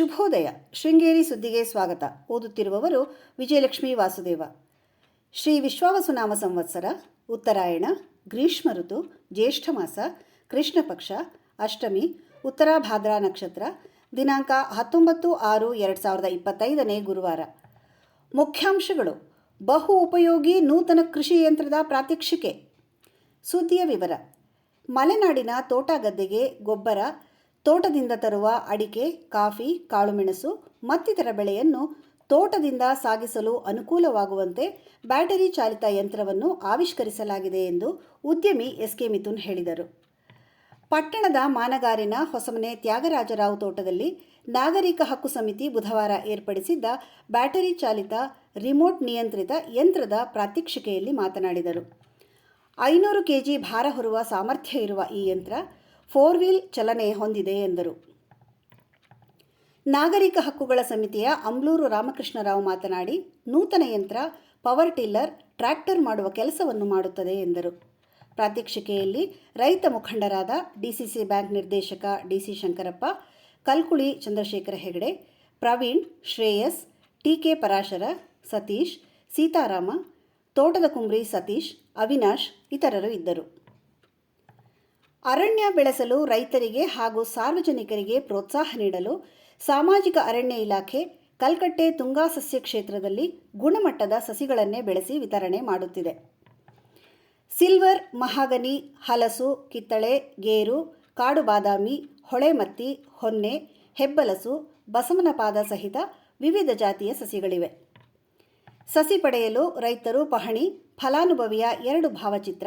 ಶುಭೋದಯ. ಶೃಂಗೇರಿ ಸುದ್ದಿಗೆ ಸ್ವಾಗತ. ಓದುತ್ತಿರುವವರು ವಿಜಯಲಕ್ಷ್ಮಿ ವಾಸುದೇವ. ಶ್ರೀ ವಿಶ್ವಾವಸುನಾಮ ಸಂವತ್ಸರ, ಉತ್ತರಾಯಣ, ಗ್ರೀಷ್ಮ ಋತು, ಜ್ಯೇಷ್ಠ ಮಾಸ ಕೃಷ್ಣ ಪಕ್ಷ ಅಷ್ಟಮಿ ಉತ್ತರಾಭಾದ್ರಾ ನಕ್ಷತ್ರ, ದಿನಾಂಕ ಹತ್ತೊಂಬತ್ತು ಆರು ಎರಡು ಸಾವಿರದ ಇಪ್ಪತ್ತೈದನೇ ಗುರುವಾರ. ಮುಖ್ಯಾಂಶಗಳು. ಬಹು ಉಪಯೋಗಿ ನೂತನ ಕೃಷಿ ಯಂತ್ರದ ಪ್ರಾತ್ಯಕ್ಷಿಕೆ. ಸುದ್ದಿಯ ವಿವರ. ಮಲೆನಾಡಿನ ತೋಟ ಗದ್ದೆಗೆ ಗೊಬ್ಬರ ತೋಟದಿಂದ ತರುವ ಅಡಿಕೆ, ಕಾಫಿ ಕಾಳುಮೆಣಸು ಮತ್ತಿತರ ಬೆಳೆಯನ್ನು ತೋಟದಿಂದ ಸಾಗಿಸಲು ಅನುಕೂಲವಾಗುವಂತೆ ಬ್ಯಾಟರಿ ಚಾಲಿತ ಯಂತ್ರವನ್ನು ಆವಿಷ್ಕರಿಸಲಾಗಿದೆ ಎಂದು ಉದ್ಯಮಿ ಎಸ್ ಕೆ ಮಿಥುನ್ ಹೇಳಿದರು. ಪಟ್ಟಣದ ಮಾನಗಾರಿನ ಹೊಸಮನೆ ತ್ಯಾಗರಾಜರಾವ್ ತೋಟದಲ್ಲಿ ನಾಗರಿಕ ಹಕ್ಕು ಸಮಿತಿ ಬುಧವಾರ ಏರ್ಪಡಿಸಿದ್ದ ಬ್ಯಾಟರಿ ಚಾಲಿತ ರಿಮೋಟ್ ನಿಯಂತ್ರಿತ ಯಂತ್ರದ ಪ್ರಾತ್ಯಕ್ಷಿಕೆಯಲ್ಲಿ ಮಾತನಾಡಿದರು. ಐನೂರು ಕೆಜಿ ಭಾರ ಹೊರುವ ಸಾಮರ್ಥ್ಯ ಇರುವ ಈ ಯಂತ್ರ ಫೋರ್ ವೀಲ್ ಚಲನೆ ಹೊಂದಿದೆ ಎಂದರು. ನಾಗರಿಕ ಹಕ್ಕುಗಳ ಸಮಿತಿಯ ಅಂಬ್ಲೂರು ರಾಮಕೃಷ್ಣರಾವ್ ಮಾತನಾಡಿ, ನೂತನ ಯಂತ್ರ, ಪವರ್ ಟಿಲ್ಲರ್, ಟ್ರ್ಯಾಕ್ಟರ್ ಮಾಡುವ ಕೆಲಸವನ್ನು ಮಾಡುತ್ತದೆ ಎಂದರು. ಪ್ರಾತ್ಯಕ್ಷಿಕೆಯಲ್ಲಿ ರೈತ ಮುಖಂಡರಾದ ಡಿಸಿಸಿ ಬ್ಯಾಂಕ್ ನಿರ್ದೇಶಕ ಡಿಸಿ ಶಂಕರಪ್ಪ, ಕಲ್ಕುಳಿ ಚಂದ್ರಶೇಖರ ಹೆಗಡೆ, ಪ್ರವೀಣ್, ಶ್ರೇಯಸ್, ಟಿಕೆ ಪರಾಶರ, ಸತೀಶ್, ಸೀತಾರಾಮ, ತೋಟದ ಕುಂಬ್ರಿ ಸತೀಶ್, ಅವಿನಾಶ್ ಇತರರು ಇದ್ದರು. ಅರಣ್ಯ ಬೆಳೆಸಲು ರೈತರಿಗೆ ಹಾಗೂ ಸಾರ್ವಜನಿಕರಿಗೆ ಪ್ರೋತ್ಸಾಹ ನೀಡಲು ಸಾಮಾಜಿಕ ಅರಣ್ಯ ಇಲಾಖೆ ಕಲ್ಕಟ್ಟೆ ತುಂಗಾ ಸಸ್ಯ ಕ್ಷೇತ್ರದಲ್ಲಿ ಗುಣಮಟ್ಟದ ಸಸಿಗಳನ್ನೇ ಬೆಳೆಸಿ ವಿತರಣೆ ಮಾಡುತ್ತಿದೆ. ಸಿಲ್ವರ್, ಮಹಾಗನಿ, ಹಲಸು, ಕಿತ್ತಳೆ, ಗೇರು, ಕಾಡು ಬಾದಾಮಿ, ಹೊಳೆಮತ್ತಿ, ಹೊನ್ನೆ, ಹೆಬ್ಬಲಸು, ಬಸವನಪಾದ ಸಹಿತ ವಿವಿಧ ಜಾತಿಯ ಸಸಿಗಳಿವೆ. ಸಸಿ ಪಡೆಯಲು ರೈತರು ಪಹಣಿ ಫಲಾನುಭವಿಯ ಎರಡು ಭಾವಚಿತ್ರ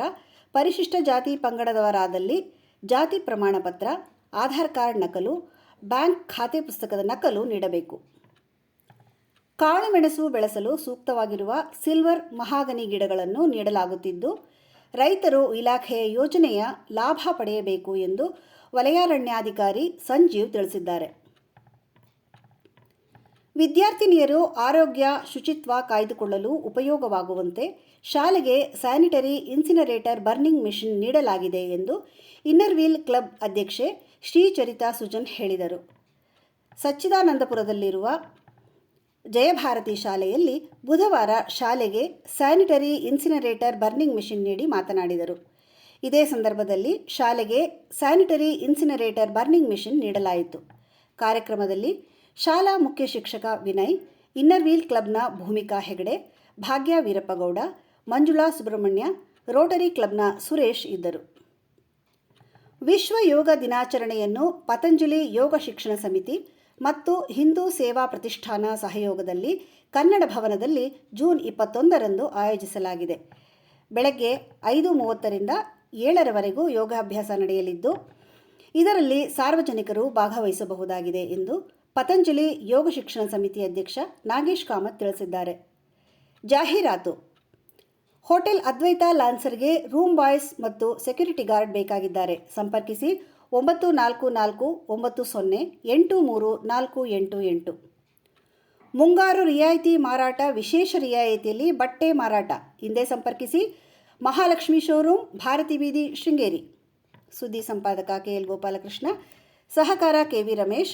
ಪರಿಶಿಷ್ಟ ಜಾತಿ ಪಂಗಡದವರಾದಲ್ಲಿ ಜಾತಿ ಪ್ರಮಾಣ ಪತ್ರ ಆಧಾರ್ ಕಾರ್ಡ್ ನಕಲು, ಬ್ಯಾಂಕ್ ಖಾತೆ ಪುಸ್ತಕದ ನಕಲು ನೀಡಬೇಕು. ಕಾಳುಮೆಣಸು ಬೆಳೆಸಲು ಸೂಕ್ತವಾಗಿರುವ ಸಿಲ್ವರ್ ಮಹಾಗನಿ ಗಿಡಗಳನ್ನು ನೀಡಲಾಗುತ್ತಿದ್ದು, ರೈತರು ಇಲಾಖೆಯ ಯೋಜನೆಯ ಲಾಭ ಪಡೆಯಬೇಕು ಎಂದು ವಲಯಾರಣ್ಯಾಧಿಕಾರಿ ಸಂಜೀವ್ ತಿಳಿಸಿದ್ದಾರೆ. ವಿದ್ಯಾರ್ಥಿನಿಯರು ಆರೋಗ್ಯ, ಶುಚಿತ್ವ ಕಾಯ್ದುಕೊಳ್ಳಲು ಉಪಯೋಗವಾಗುವಂತೆ ಶಾಲೆಗೆ ಸ್ಯಾನಿಟರಿ ಇನ್ಸಿನರೇಟರ್ ಬರ್ನಿಂಗ್ ಮಿಷಿನ್ ನೀಡಲಾಗಿದೆ ಎಂದು ಇನ್ನರ್ವೀಲ್ ಕ್ಲಬ್ ಅಧ್ಯಕ್ಷೆ ಶ್ರೀಚರಿತಾ ಸುಜನ್ ಹೇಳಿದರು. ಸಚ್ಚಿದಾನಂದಪುರದಲ್ಲಿರುವ ಜಯಭಾರತಿ ಶಾಲೆಯಲ್ಲಿ ಬುಧವಾರ ಶಾಲೆಗೆ ಸ್ಯಾನಿಟರಿ ಇನ್ಸಿನರೇಟರ್ ಬರ್ನಿಂಗ್ ಮಿಷಿನ್ ನೀಡಿ ಮಾತನಾಡಿದರು. ಇದೇ ಸಂದರ್ಭದಲ್ಲಿ ಶಾಲೆಗೆ ಸ್ಯಾನಿಟರಿ ಇನ್ಸಿನರೇಟರ್ ಬರ್ನಿಂಗ್ ಮಿಷಿನ್ ನೀಡಲಾಯಿತು. ಕಾರ್ಯಕ್ರಮದಲ್ಲಿ ಶಾಲಾ ಮುಖ್ಯ ಶಿಕ್ಷಕ ವಿನಯ್, ಇನ್ನರ್ವೀಲ್ ಕ್ಲಬ್ನ ಭೂಮಿಕಾ ಹೆಗಡೆ, ಭಾಗ್ಯ ವೀರಪ್ಪಗೌಡ, ಮಂಜುಳಾ ಸುಬ್ರಹ್ಮಣ್ಯ, ರೋಟರಿ ಕ್ಲಬ್ನ ಸುರೇಶ್ ಇದ್ದರು. ವಿಶ್ವ ಯೋಗ ದಿನಾಚರಣೆಯನ್ನು ಪತಂಜಲಿ ಯೋಗ ಶಿಕ್ಷಣ ಸಮಿತಿ ಮತ್ತು ಹಿಂದೂ ಸೇವಾ ಪ್ರತಿಷ್ಠಾನ ಸಹಯೋಗದಲ್ಲಿ ಕನ್ನಡ ಭವನದಲ್ಲಿ ಜೂನ್ ಇಪ್ಪತ್ತೊಂದರಂದು ಆಯೋಜಿಸಲಾಗಿದೆ. ಬೆಳಗ್ಗೆ ಐದು ಮೂವತ್ತರಿಂದ ಏಳರವರೆಗೂ ಯೋಗಾಭ್ಯಾಸ ನಡೆಯಲಿದ್ದು, ಇದರಲ್ಲಿ ಸಾರ್ವಜನಿಕರು ಭಾಗವಹಿಸಬಹುದಾಗಿದೆ ಎಂದು ಪತಂಜಲಿ ಯೋಗ ಶಿಕ್ಷಣ ಸಮಿತಿ ಅಧ್ಯಕ್ಷ ನಾಗೇಶ್ ಕಾಮತ್ ತಿಳಿಸಿದ್ದಾರೆ. ಜಾಹೀರಾತು. ಹೋಟೆಲ್ ಅದ್ವೈತ ಲಾನ್ಸರ್ಗೆ ರೂಮ್ ಬಾಯ್ಸ್ ಮತ್ತು ಸೆಕ್ಯೂರಿಟಿ ಗಾರ್ಡ್ ಬೇಕಾಗಿದ್ದಾರೆ. ಸಂಪರ್ಕಿಸಿ ಒಂಬತ್ತು ನಾಲ್ಕು ನಾಲ್ಕು ಒಂಬತ್ತು ಸೊನ್ನೆ ಎಂಟು ಮೂರು ನಾಲ್ಕು ಎಂಟು ಎಂಟು. ಮುಂಗಾರು ರಿಯಾಯಿತಿ ಮಾರಾಟ ವಿಶೇಷ ರಿಯಾಯಿತಿಯಲ್ಲಿ ಬಟ್ಟೆ ಮಾರಾಟ. ಹಿಂದೆ ಸಂಪರ್ಕಿಸಿ ಮಹಾಲಕ್ಷ್ಮಿ ಶೋರೂಮ್, ಭಾರತಿ ಬೀದಿ, ಶೃಂಗೇರಿ. ಸುದ್ದಿ ಸಂಪಾದಕ ಕೆ ಎಲ್ ಗೋಪಾಲಕೃಷ್ಣ, ಸಹಕಾರ ಕೆ ವಿ ರಮೇಶ್